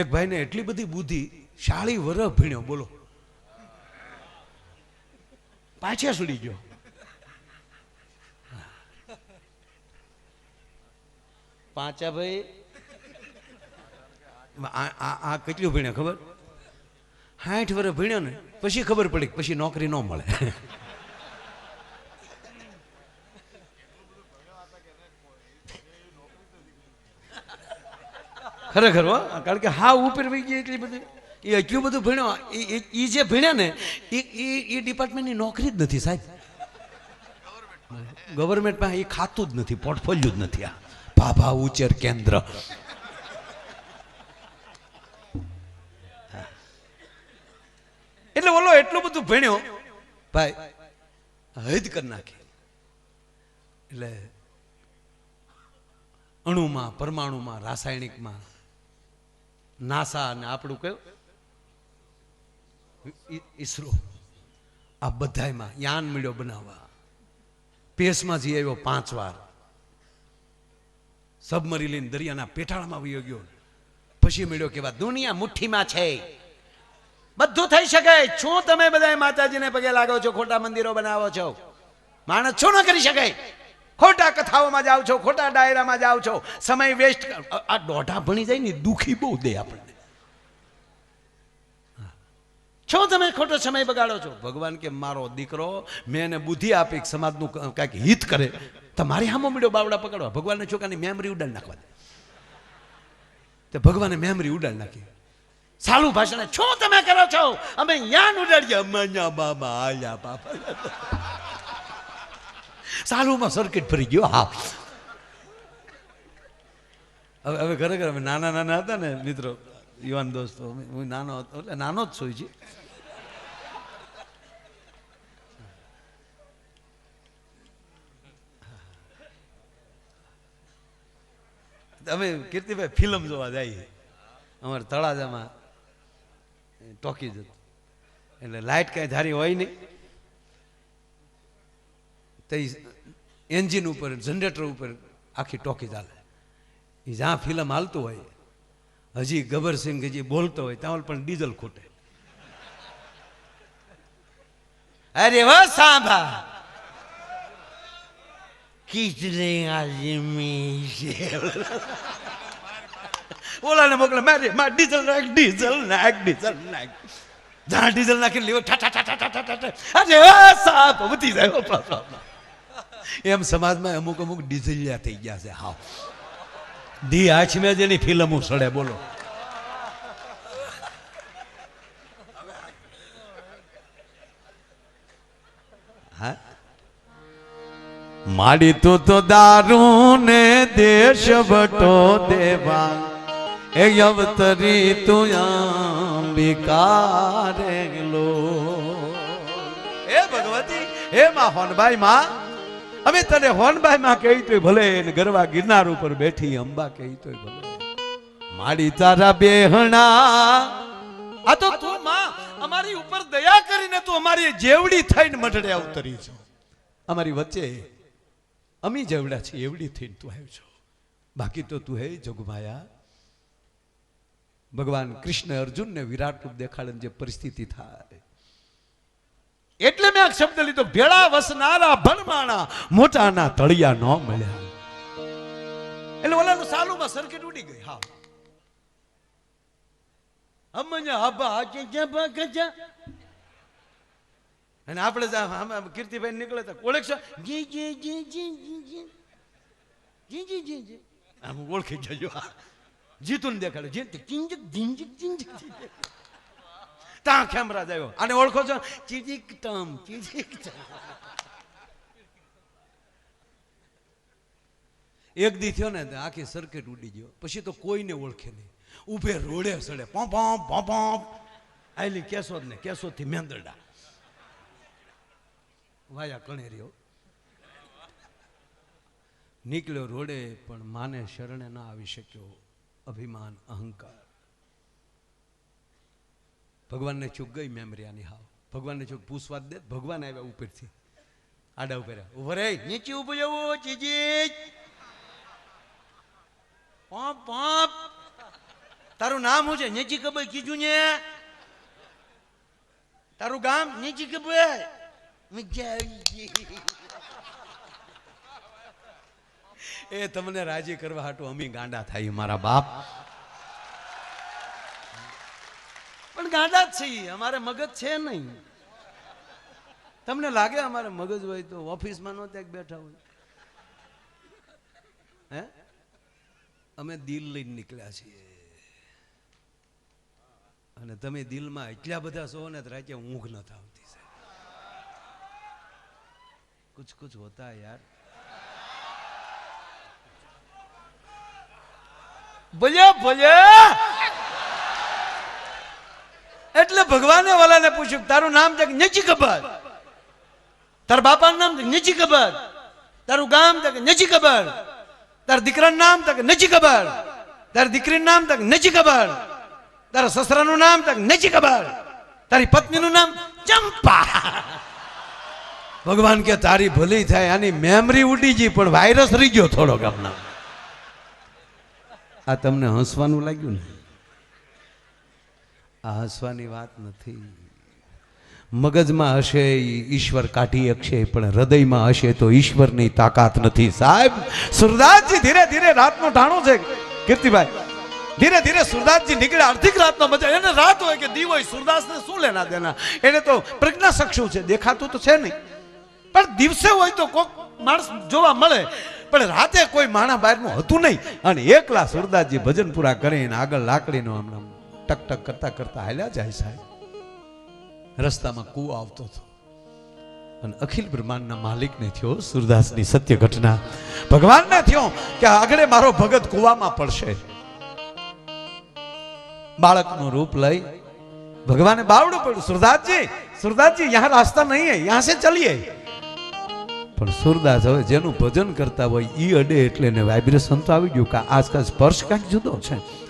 એક ભાઈને એટલી બધી બુદ્ધિ શાળી વર ભીણ્યો બોલો. પાછા સુડી ગયો. પાંચા ભાઈ? આ કેટલું ભીણ્યો ખબર? સાઠ વર્ષ ભીણ્યો ને પછી ખબર પડી પછી નોકરી ન મળે. ખરેખર હો? કારણ કે હા ઉપર ગઈ એટલી બધી. એ એટલું બધું ભણ્યો, એ એ જે ભણ્યા ને, એ એ ડિપાર્ટમેન્ટની નોકરી જ નથી સાહેબ. ગવર્મેન્ટમાં એ ખાતું જ નથી પોર્ટફોલિયો જ નથી આ. ભાભા ઉચેર કેન્દ્ર. એટલે ઓલો એટલું બધું ભણ્યો. ભાઈ, હૈદ કરી નાખી. એટલે અણુમાં, પરમાણુમાં, રાસાયણિકમાં નાસા અને આપણું કયું? ઈસરો. આ બધામાં યાન મળ્યો બનાવવા. પેસમાં જઈ આવ્યો પાંચ વાર. સબમરી દરિયાના પેટાળામાં વયો ગયો. પછી મળ્યો કેવા દુનિયા મુઠ્ઠીમાં છે. બધું થઈ શકે. શું તમે બધા માતાજીને પગે લાગો છો? ખોટા મંદિરો બનાવો છો? માણસ શું ન કરી શકે? ખોટા કથાઓમાં જાઓ છો, ખોટા ડાયરામાં જાઓ છો. સમય વેસ્ટ આ દોઢા ભણી જાય ને દુખી બહુ દે આપણને. છો તમે ખોટો સમય બગાડો છો? ભગવાન કે મારો દીકરો, મેં એને બુદ્ધિ આપી સમાજનું કાંઈક હિત કરે. તમારી હામો મળ્યો બાવડા પકડવા. ભગવાનને છોકરાની મેમરી ઉડાડ નાખવા દે. તે ભગવાને મેમરી ઉડાડ નાખી. સાલું ભાષણ, છો તમે કરો છો? અમે યાન ઉડાડીએ. મન્યા બાબા, આયા બાબા. સાલુમાં સર્કિટ ફરી ગયો. હા. હવે હવે ખરેખર અમે નાના નાના હતા ને, મિત્રો, યુવાન દોસ્તો હું નાનો હતો, એટલે નાનો જ છું છે અમે કીર્તિભાઈ ફિલ્મ જોવા જઈએ. અમારે તળાજામાં ટોકી જતું એટલે લાઇટ કાંઈ ધારી હોય નહીં. તો એન્જિન ઉપર, જનરેટર ઉપર આખી ટોકી ચાલે. એ જ્યાં ફિલ્મ હાલતું હોય, હજી ગબરસિંહ હજી બોલતો હોય, ત્યાં પણ ડીઝલ ખૂટે. અરે વાહ, સાંભા. છે ઓલાને મોકલે, મારે, માર ડીઝલ નાખ ડીઝલ નાખ ડીઝલ નાખ. જ્યાં ડીઝલ નાખીને લેવો ઠા ઠા ઠા ઠા ઠા ઠા. અરે સાપ વધી જાય. એમ સમાજમાં અમુક અમુક ડીઝલિયા થઈ ગયા છે, હા. ધી આછમે જેની ફિલ્મો સડે, બોલો. હા? તું તો દારૂ ને દેશ ભટો દેવા. એ અવતરી તું અંબિકારે લો. એ ભગવતી, હે માં ભાઈ માં અમે તને હોનબાઈ માં કહી તોય ભલે ને ગરવા ગિરનાર ઉપર બેઠી અંબા કહી તોય ભલે. માડી તારા બેહણા, આ તો તું માં, અમારી ઉપર દયા કરીને તું અમારી જેવડી થઈને મઢડે અવતરી છો. અમારી વચ્ચે અમી જેવડા છે એવડી થઈને તું આવ્યો છો. બાકી તો તું હે જગમાયા ભગવાન કૃષ્ણ અર્જુનને વિરાટ રૂપ દેખાડે જે પરિસ્થિતિ થાય. એટલે મેં આ શબ્દ લીધો, ભેળા વસનારા ભણમાણા, મોટાના તળિયા ન મળ્યા. એટલે ઓલાનું સાલુમાં સર્કિટ ઉડી ગઈ, હા. અને આપણે કીર્તિભાઈ નીકળે તો ઓળખશો જી જી જી જી જી જી. આમ ઓળખી જજો, હા. જીતું દેખાડે જે ચિંજક ઝિંજક ચિંજક ત્યાં ખેમરાજ આવ્યો આને ઓળખો છો? ચીજીક ટમ ચીજીક એક દી થયો ને આખી સર્કિટ ઉડી ગયો. પછી તો કોઈને ઓળખે નહીં. ઊભે રોડે સડે. પોમ પોમ પોમ પોમ આયલી કેશોદ ને કેશોદથી મેંદરડા. વાયા કણેરીઓ નીકળ્યો રોડે, પણ માને શરણે ના આવી શક્યો અભિમાન, અહંકાર. ભગવાનને ચૂક ગઈ મેમરિયાની હાવ. ભગવાનને ચૂક પૂછવા દે. ભગવાન આવ્યા ઉપરથી. આડા ઉપર ઊભો રે નીચે ઊભો જવું ચીજી પોપ પોપ. તારું નામ શું છે? નીચી કબર કીધું ને? તારું ગામ? નીચી ગઈ. એ તમને રાજી કરવા હાટું અમે ગાંડા થાય, મારા બાપ. પણ ગાંડા છીએ. અમારે મગજ છે નહીં. તમને લાગે અમારે મગજ હોય તો ઓફિસમાં નો ત્યાં બેઠા હોય? હે? અમે દિલ લઈને નીકળ્યા છીએ. અને તમે દિલમાં એટલા બધા છો ને રાતે ઊંઘ ન આવતી છે કુછ કુછ હોતા યાર. ભલે ભલે. એટલે ભગવાને વાલાને પૂછ્યું તારું નામ છે નથી ખબર તારા બાપાનું નામ છે નથી ખબર તારું ગામ છે કે નથી ખબર તારા દીકરાનું નામ તક નથી ખબર તારી દીકરીનું નામ તક નથી ખબર તારા સસરાનું નામ તક નથી ખબર તારી પત્નીનું નામ ચંપા. ભગવાન કે તારી ભલી થાય, આની મેમરી ઉડી ગઈ, પણ વાયરસ રહી ગયો થોડોક આપના આ તમને હસવાનું લાગ્યું ને? આ હસવાની વાત નથી. મગજમાં હશે ઈશ્વર કાઢી શકશે પણ હૃદયમાં હશે તો ઈશ્વરની તાકાત નથી. સાહેબ, સુરદાસજી ધીરે ધીરે રાતનું ઠાણું છે, કીર્તિભાઈ. ધીરે ધીરે સુરદાસજી નીકળે અર્ધિક રાતનો મજા. એને રાત હોય કે દી હોય, સુરદાસને શું લેના દેના? એને તો પ્રજ્ઞા સક્ષુ છે, દેખાતું તો છે નહીં. પણ દિવસે હોય તો કોક માણસ જોવા મળે. પણ રાતે કોઈ માણા બહારનું હતું નહીં. અને એકલા સુરદાસજી ભજન પૂરા કરીને આગળ લાકડીનો આમ ટક ટક કરતા કરતા હાલ્યા જાય સાહેબ. રસ્તામાં કૂવો આવતો હતો. અને અખિલ બ્રહ્માંડના માલિકને થયો સુરદાસની સત્ય ઘટના. ભગવાનને થયો કે આગળ મારો ભગત કુવામાં પડશે. બાળકનું રૂપ લઈ ભગવાને બાવડું પડ્યું, સુરદાસજી સુરદાસજી, યહાં રાસ્તા નહીં હે, યહાં સે ચલીએ. પણ સુરદાસ હવે જેનું ભજન કરતા હોય ઈ અડે એટલે ને વાઇબ્રેશન તો આવી ગયું કે આજકાલ સ્પર્શ કાંઈક જુદો છે.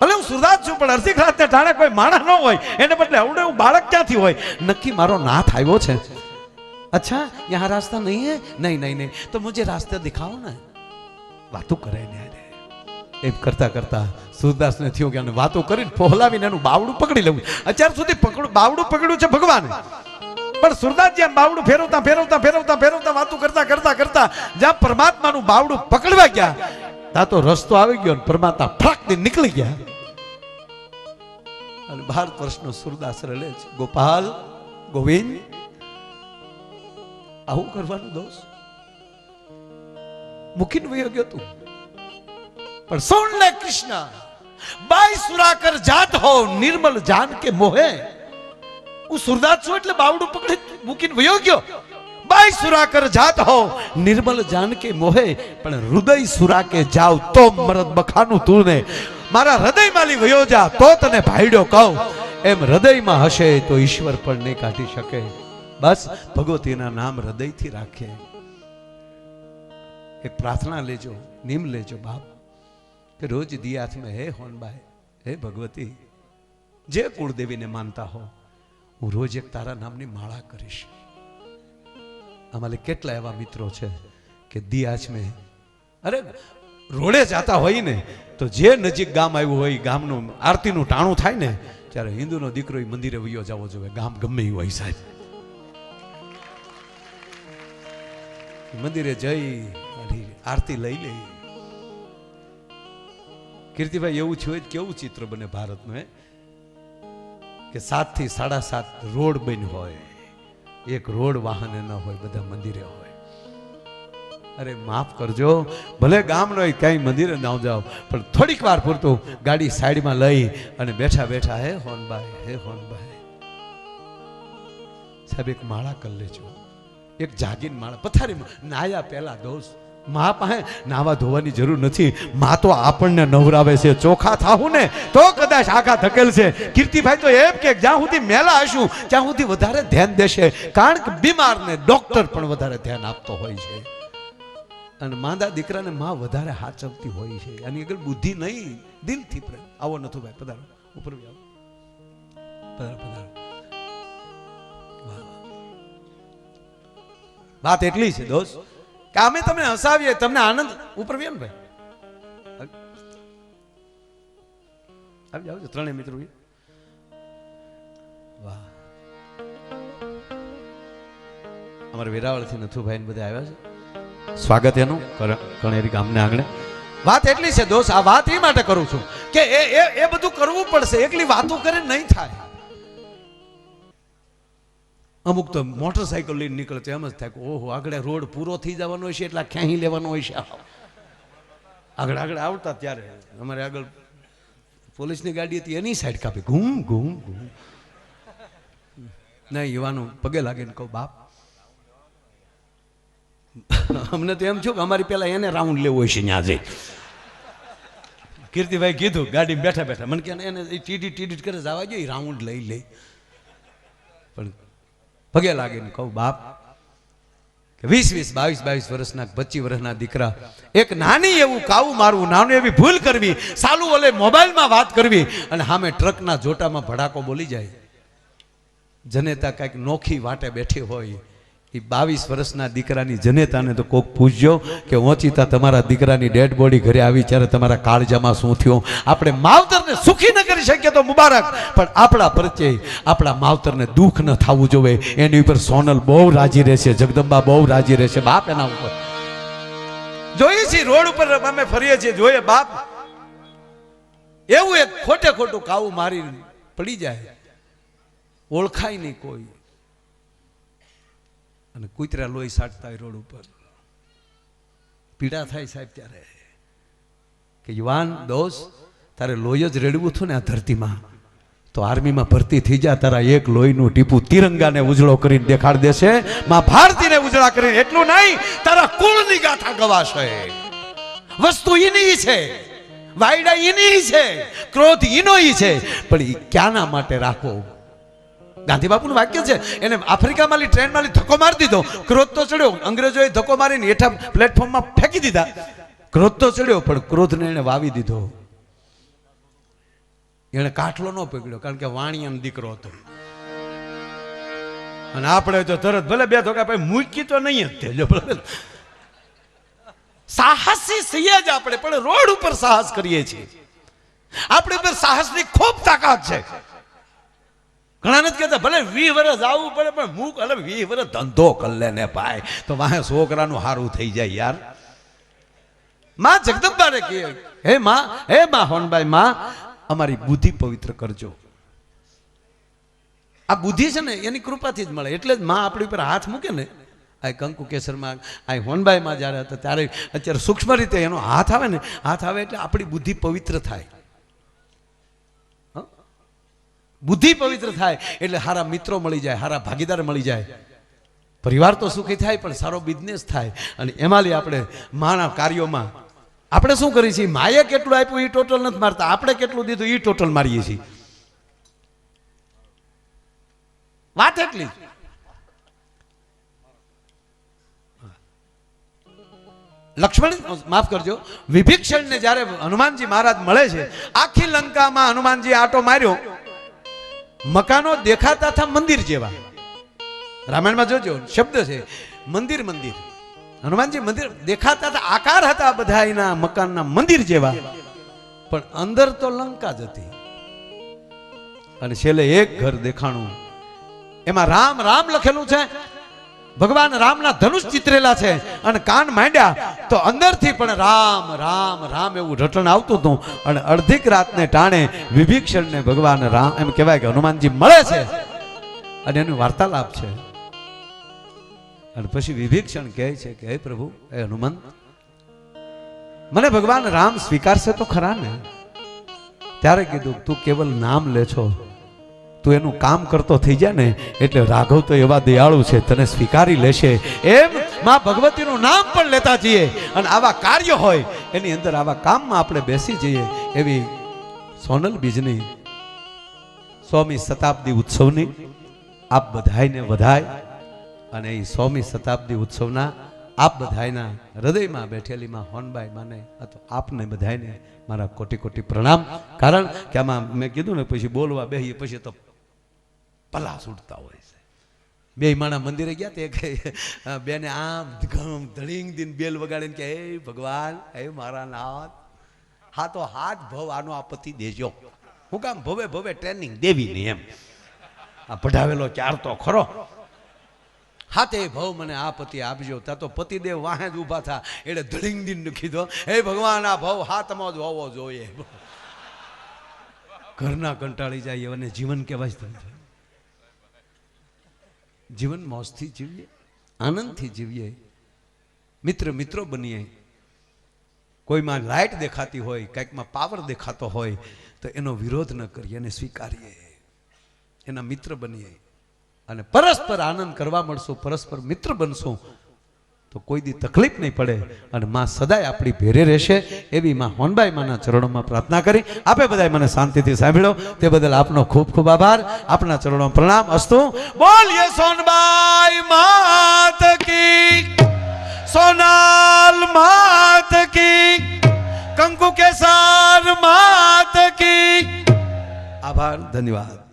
ભલે હું સુરદાસ છું, પણ અર્ધિક રાતને ટાણે કોઈ માણા ન હોય. એને બદલે આવડે હું બાળક ક્યાંથી હોય? નક્કી મારો નાથ આવ્યો છે. અચ્છા, યહાં રાસ્તા નહીં હે? નહીં નહીં નહીં. તો મુજે રાસ્તે દિખાઓ ને. વાતો કરે ને એમ કરતા કરતા સુરદાસને થયું કે આને વાતો કરીને પહોલાવીને એનું બાવડું પકડી લેવું અત્યાર સુધી પકડું, બાવડું પકડ્યું છે ભગવાન. પણ સુરદાસજી આમ બાવડું ફેરવતા ફેરવતા ફેરવતા ફેરવતા વાતો કરતા કરતા કરતા જ્યાં પરમાત્માનું બાવડું પકડવા ગયા ત્યાં તો રસ્તો આવી ગયો ને દઈને નીકળી ગયા. અને ભારત વર્ષનો સુરદાસ રલે છે, ગોપાલ, ગોવિંદ, આવું કરવાનું દોષ? મૂકીને વયો ગયો તું. પણ સુન કૃષ્ણ, બાઈ સુરાકર જાત હો, નિર્મલ જાન કે મોહે. હું સુરદાસ છું એટલે બાવડું પકડી મૂકીને વયો ગયો. બાઈ સુરાકર જાત હો. નિર્મલ જાનકે મોહે, પણ હૃદય સુરાકે જાવ તો મરદ બખાનું તું મારા હૃદયમાં લી વયો જા, તો તને ભાઈડો કહું. એમ હૃદયમાં હશે તો ઈશ્વર પણ નહીં કાઢી શકે. બસ ભગવતીના નામ હૃદયથી રાખે. એ પ્રાર્થના લેજો, નિમ લેજો બાપ. કે રોજ દિયાથ में હે હોનબાઈ, હે ભગવતી, જે કુળદેવીને માનતા હો, હું રોજ એક તારા નામની માળા કરીશ. અમારે કેટલા એવા મિત્રો છે કે દિયાચ મેં અરે, રોડે જાતા હોય ને, તો જે નજીક ગામ આવ્યું હોય ગામનું આરતીનું ટાણું થાય ને, ત્યારે હિન્દુનો દીકરો એ મંદિરે વયો જવો જોઈએ. ગામ ગમે એ હોય સાહેબ. મંદિરે જઈ આરતી લઈ લે. કીર્તિભાઈ, એવું થયું કેવું ચિત્ર બને ભારતનું કે સાતથી સાડા સાત રોડ બન્યું હોય. એક રોડ વાહન ન હોય, બધા મંદિરે હોય. અરે માફ કરજો, ભલે ગામનો હોય, ક્યાંય મંદિરે ના જાઓ, પણ થોડીક વાર પૂરતું ગાડી સાઈડમાં લઈ અને બેઠા બેઠા, હે હોનભાઈ હે હોનભાઈ સાહેબ, એક માળા કરી લેજો એક જાગીન માળા, પથારીમાં, નાયા પહેલા દોસ્ત મા પાસે નાવા ધોવાની જરૂર નથી. મા તો આપણને નવરાવે છે. ચોખા થાવું ને તો કદાચ આખા ધકેલ છે. કીર્તિભાઈ તો એમ કે જ્યાં સુધી મેલા હશું, ત્યાં સુધી વધારે ધ્યાન દેશે. કારણ કે બીમારને ડોક્ટર પણ વધારે ધ્યાન આપતો હોય છે. અને માંદા દીકરાને માં વધારે હાચવતી હોય છે. આની આગળ બુદ્ધિ નહીં, દિલથી પ્રેમ આવો નથુ ભાઈ, પધારો. ઉપર આવો. પધારો પધારો. વાત એટલી છે દોસ્ત. કે અમે તમને હસાવીએ તમને આનંદ ઉપર વ્યો ને ભાઈ. આવી જાઓ ત્રણેય મિત્રો. વાહ. અમારા વેરાવળથી નથુભાઈ બધા આવ્યા છે. સ્વાગત એનું કણેરી ગામને આંગણે. વાત એટલી છે દોસ્ત આ વાત એ માટે કરું છું કે એ એ એ બધું કરવું પડશે એકલી વાતો કરે નહીં થાય. અમુક તો મોટરસાયકલ લઈને નીકળે તો એમ જ થાય ઓહો, આગળ રોડ પૂરો થઈ જવાનો હોય છે, એટલે ક્યાંય લેવાનો હોય છે? આગળ આગળ આવતા ત્યારે અમારે આગળ પોલીસની ગાડી હતી, એની સાઈડ કાપી. ઘૂમ ઘૂમ ઘૂમ. નહીં યુવાનો પગે લાગીને કહું, બાપ, અમને તો એમ છું કે અમારી પેલા એને રાઉન્ડ લેવો હોય છે ત્યાં જઈ. કીર્તિભાઈ કીધું ગાડી બેઠા બેઠા. મને કે એને ટીડી ટીડી કરે, જવા જોઈએ રાઉન્ડ લઈ લે. પણ પગે લાગીને કહું, બાપ, કે વીસ વીસ, બાવીસ બાવીસ વર્ષના પચીસ વર્ષના દીકરા, એક નાની એવું કાવું મારવું, નાનું એવી ભૂલ કરવી, સાલું ઓલે મોબાઈલમાં વાત કરવી અને સામે ટ્રકના જોટામાં ભડાકો બોલી જાય. જનેતા કાંઈક નોખી વાટે બેઠી હોય એ બાવીસ વર્ષના દીકરાની જનેતાને તો કોક પૂછજો કે ઓચિતા તમારા દીકરાની ડેડ બોડી ઘરે આવી ત્યારે તમારા કાળજામાં શું થયું? આપણે માવતરને સુખી ન કરી શકીએ તો મુબારક. પણ આપણા પ્રત્યે આપણા માવતરને દુઃખ ન થવું જોઈએ. એની ઉપર સોનલ બહુ રાજી રહેશે, જગદંબા બહુ રાજી રહેશે. બાપ એના ઉપર. જોઈએ છીએ, રોડ ઉપર અમે ફરીએ છીએ. જોઈએ, બાપ. એવું એક ખોટે ખોટું કાવું મારી પડી જાય. ઓળખાય નહીં કોઈ. અને કૂતરા લોહી સાટતા હોય રોડ ઉપર. પીડા થાય સાહેબ ત્યારે. કે યુવાન, દોસ્ત, તારે લોહી જ રેડવું હતું ને આ ધરતીમાં? તો આર્મીમાં ભરતી થઈ જા, તારા એક લોહીનું ટીપું તિરંગાને ઉજળો કરીને દેખાડ દેશે. માં ભારતીને ઉજળા કરીને એટલું નહીં, તારા કુળની ગાથા ગવાશે. વસ્તુ એની છે, વાયડા એની છે, ક્રોધ એનો છે. પણ એ ક્યાંના માટે રાખો? ગાંધી બાપુનું વાક્ય છે, એને આફ્રિકામાં ટ્રેનમાં ધક્કો મારી દીધો. ક્રોધ તો ચડ્યો, અંગ્રેજોએ ધક્કો મારીને હેઠા પ્લેટફોર્મમાં ફેંકી દીધા. ક્રોધ તો ચડ્યો, પણ ક્રોધને એને વાવી દીધો. એણે કાટલો ન પકડ્યો, કારણ કે વાણિયાનો દીકરો હતો. અને આપણે તો તરત ભલે બે ધોકા ભાઈ મૂકી તો નહીં જ તે. જો સાહસી છીએ જ આપણે, પણ રોડ ઉપર સાહસ કરીએ છીએ. આપણી ઉપર સાહસની ખૂબ તાકાત છે. ઘણા નથી કહેતા, ભલે વીસ વર્ષ આવવું પડે, પણ મૂક, અલે વીસ વર્ષ ધંધો કર લે ને ભાઈ. તો વાહે છોકરાનું સારું થઈ જાય યાર. માં જગદંબાને કહે, હે માં હે માં હોનભાઈ, માં, અમારી બુદ્ધિ પવિત્ર કરજો. આ બુદ્ધિ છે ને, એની કૃપાથી જ મળે. એટલે જ માં આપણી ઉપર હાથ મૂકે ને. આ કંકુ કેસરમાં, આ હોનબાઈમાં જ્યારે હતા, ત્યારે અત્યારે સૂક્ષ્મ રીતે એનો હાથ આવે ને, હાથ આવે એટલે આપણી બુદ્ધિ પવિત્ર થાય હં? બુદ્ધિ પવિત્ર થાય એટલે સારા મિત્રો મળી જાય સારા ભાગીદાર મળી જાય. પરિવાર તો સુખી થાય, પણ સારો બિઝનેસ થાય. અને એમાં લઈ આપણે માણા કાર્યોમાં આપણે શું કરીએ છીએ? માએ કેટલું આપ્યું એ ટોટલ નથી મારતા. આપણે કેટલું દીધું એ ટોટલ મારીએ છીએ. વાત એટલી. લક્ષ્મણ, માફ કરજો. વિભીક્ષણને જ્યારે હનુમાનજી મહારાજ મળે છે, આખી લંકામાં હનુમાનજી આટો માર્યો. મકાનો દેખાતા હતા મંદિર જેવા. રામાયણમાં જોજો, શબ્દ છે, મંદિર મંદિર. હનુમાનજી મંદિર દેખાતા હતા, આકાર હતા બધા એના મકાનના મંદિર જેવા. પણ અંદર તો લંકા જ હતી. અને છેલ્લે એક ઘર દેખાણું. એમાં રામ રામ લખેલું છે ભગવાન રામના ધનુષ ચિતરેલા છે અને કાન માંડ્યા તો અંદરથી પણ રામ રામ રામ એવું રટણ આવતું હતું અને અડધીક રાતને ટાણે વિભીક્ષણને ભગવાન રામ એમ કહેવાય કે હનુમાનજી મળે છે અને એનું વાર્તાલાપ છે. અને પછી વિભીક્ષણ કહે છે કે, હે પ્રભુ, હે હનુમંત મને ભગવાન રામ સ્વીકારશે તો ખરા ને? ત્યારે કીધું, તું કેવલ નામ લે છો તું એનું કામ કરતો થઈ જાય ને, એટલે રાઘવ તો એવા દયાળુ છે, તને સ્વીકારી લેશે. એમ માં ભગવતીનું નામ પણ લેતા જઈએ. અને આવા કાર્ય હોય, એની અંદર આવા કામમાં આપણે બેસી જઈએ. એવી સોનલ બીજની સોમી શતાબ્દી ઉત્સવની આપ બધાયને વધાય. અને એ સોમી શતાબ્દી ઉત્સવના આપ બધાયના હૃદયમાં બેઠેલી માં હોનબાઈ માને અથવા આપને બધાયને મારા કોટી કોટી પ્રણામ. કારણ કે આમાં મેં કીધું ને, પછી બોલવા બેહીએ, પછી તો પલા છૂટતા હોય છે. બે માણા મંદિરે ગયા તે કહે બેને આમ ઘમ ધડીંગ દિન બેલ વગાડીને કે, હે ભગવાન, હે મારા નાથ. હા તો હાથ ભવ, આનો આ પતિ દેજો. હું કામ ભવે ભવે ટ્રેનિંગ દેવી નહીં એમ. આ પઢાવેલો ચાર તો ખરો. હાથે ભવ મને આ પતિ આપજો. ત્યાં તો પતિદેવ વાહે જ ઊભા થા. એટલે ધડીંગ દિન કીધો, હે ભગવાન, આ ભવ હાથમાં જ હોવો જોઈએ. ઘરના કંટાળી જાય અને જીવન કહેવાય જીવન મોજથી જીવીએ, આનંદથી જીવીએ. મિત્ર, મિત્રો બનીએ. કોઈમાં લાઇટ દેખાતી હોય, કંઈકમાં પાવર દેખાતો હોય, તો એનો વિરોધ ન કરીએ અને સ્વીકારીએ. એના મિત્ર બનીએ. અને પરસ્પર આનંદ કરવા મળશું, પરસ્પર મિત્ર બનશું. તો કોઈ દી તકલીફ નહીં પડે અને માં સદાય આપણી ભેરે રહેશે એવી માં હોનબાઈ માના ચરણોમાં પ્રાર્થના કરી. આપે બધાય મને શાંતિથી સાંભળ્યો તે બદલ આપનો ખૂબ ખૂબ આભાર. આપના ચરણોમાં પ્રણામ. અસ્તુ. બોલીએ સોનબાઈ માત કી. સોનાલ માત કી. કંકુ કેસાર માત કી. આભાર. ધન્યવાદ.